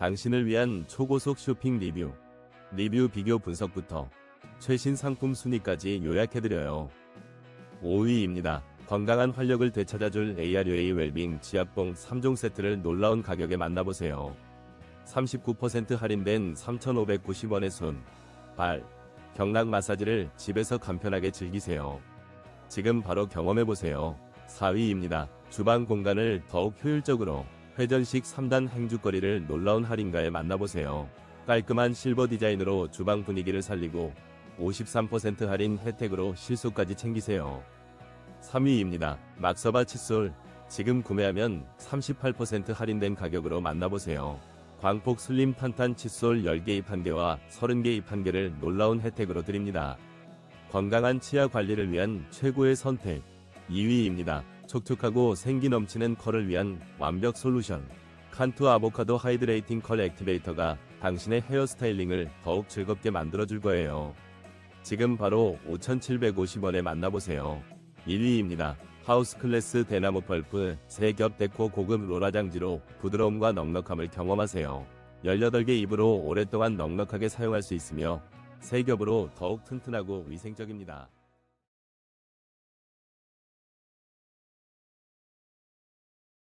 당신을 위한 초고속 쇼핑 리뷰, 리뷰 비교 분석부터 최신 상품 순위까지 요약해드려요. 5위입니다. 건강한 활력을 되찾아줄 ARUA 웰빙 지압봉 3종 세트를 놀라운 가격에 만나보세요. 39% 할인된 3,590원의 손, 발, 경락 마사지를 집에서 간편하게 즐기세요. 지금 바로 경험해보세요. 4위입니다. 주방 공간을 더욱 효율적으로 회전식 3단 행주거리를 놀라운 할인가에 만나보세요. 깔끔한 실버 디자인으로 주방 분위기를 살리고 53% 할인 혜택으로 실속까지 챙기세요. 3위입니다. 막서바 칫솔. 지금 구매하면 38% 할인된 가격으로 만나보세요. 광폭 슬림 탄탄 칫솔 10개 입 1개와 30개 입 1개를 놀라운 혜택으로 드립니다. 건강한 치아 관리를 위한 최고의 선택. 2위입니다. 촉촉하고 생기 넘치는 컬을 위한 완벽 솔루션. 칸투 아보카도 하이드레이팅 컬 액티베이터가 당신의 헤어 스타일링을 더욱 즐겁게 만들어줄 거예요. 지금 바로 5,750원에 만나보세요. 1위입니다. 하우스 클래스 대나무 펄프 3겹 데코 고급 로라 장지로 부드러움과 넉넉함을 경험하세요. 18개 입으로 오랫동안 넉넉하게 사용할 수 있으며 3겹으로 더욱 튼튼하고 위생적입니다.